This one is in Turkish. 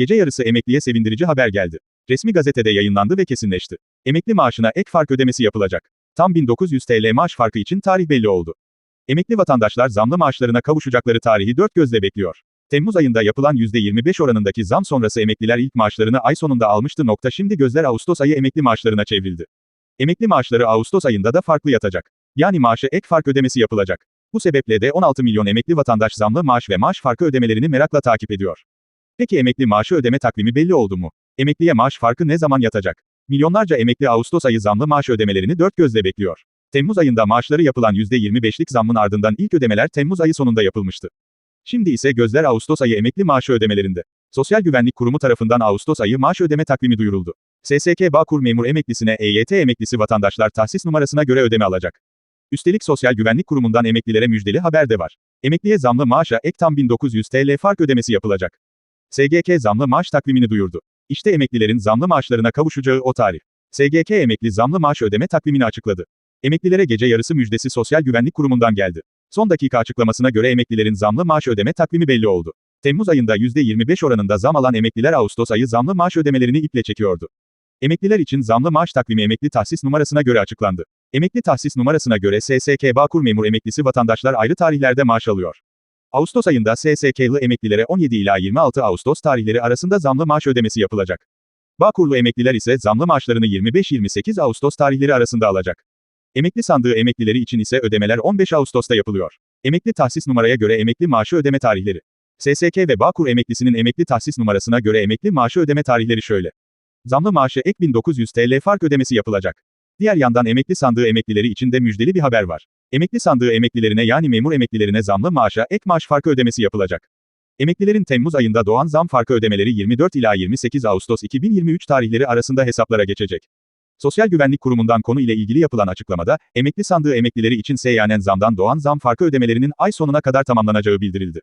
Gece yarısı emekliye sevindirici haber geldi. Resmi gazetede yayınlandı ve kesinleşti. Emekli maaşına ek fark ödemesi yapılacak. Tam 1900 TL maaş farkı için tarih belli oldu. Emekli vatandaşlar zamlı maaşlarına kavuşacakları tarihi dört gözle bekliyor. Temmuz ayında yapılan %25 oranındaki zam sonrası emekliler ilk maaşlarını ay sonunda almıştı. Nokta şimdi gözler Ağustos ayı emekli maaşlarına çevrildi. Emekli maaşları Ağustos ayında da farklı yatacak. Yani maaşı ek fark ödemesi yapılacak. Bu sebeple de 16 milyon emekli vatandaş zamlı maaş ve maaş farkı ödemelerini merakla takip ediyor. Peki emekli maaşı ödeme takvimi belli oldu mu? Emekliye maaş farkı ne zaman yatacak? Milyonlarca emekli Ağustos ayı zamlı maaş ödemelerini dört gözle bekliyor. Temmuz ayında maaşları yapılan %25'lik zammın ardından ilk ödemeler Temmuz ayı sonunda yapılmıştı. Şimdi ise gözler Ağustos ayı emekli maaşı ödemelerinde. Sosyal Güvenlik Kurumu tarafından Ağustos ayı maaş ödeme takvimi duyuruldu. SSK Bağkur memur emeklisine EYT emeklisi vatandaşlar tahsis numarasına göre ödeme alacak. Üstelik Sosyal Güvenlik Kurumu'ndan emeklilere müjdeli haber de var. Emekliye zamlı maaşa ek tam 1900 TL fark ödemesi yapılacak. SGK zamlı maaş takvimini duyurdu. İşte emeklilerin zamlı maaşlarına kavuşacağı o tarih. SGK emekli zamlı maaş ödeme takvimini açıkladı. Emeklilere gece yarısı müjdesi Sosyal Güvenlik Kurumu'ndan geldi. Son dakika açıklamasına göre emeklilerin zamlı maaş ödeme takvimi belli oldu. Temmuz ayında %25 oranında zam alan emekliler Ağustos ayı zamlı maaş ödemelerini iple çekiyordu. Emekliler için zamlı maaş takvimi emekli tahsis numarasına göre açıklandı. Emekli tahsis numarasına göre SSK Bağkur memur emeklisi vatandaşlar ayrı tarihlerde maaş alıyor. Ağustos ayında SSK'lı emeklilere 17 ila 26 Ağustos tarihleri arasında zamlı maaş ödemesi yapılacak. Bağkurlu emekliler ise zamlı maaşlarını 25-28 Ağustos tarihleri arasında alacak. Emekli sandığı emeklileri için ise ödemeler 15 Ağustos'ta yapılıyor. Emekli tahsis numaraya göre emekli maaşı ödeme tarihleri. SSK ve Bağkur emeklisinin emekli tahsis numarasına göre emekli maaşı ödeme tarihleri şöyle. Zamlı maaşı ek 1900 TL fark ödemesi yapılacak. Diğer yandan emekli sandığı emeklileri için de müjdeli bir haber var. Emekli sandığı emeklilerine yani memur emeklilerine zamlı maaşa ek maaş farkı ödemesi yapılacak. Emeklilerin Temmuz ayında doğan zam farkı ödemeleri 24 ila 28 Ağustos 2023 tarihleri arasında hesaplara geçecek. Sosyal Güvenlik Kurumu'ndan konu ile ilgili yapılan açıklamada, emekli sandığı emeklileri için seyyanen zamdan doğan zam farkı ödemelerinin ay sonuna kadar tamamlanacağı bildirildi.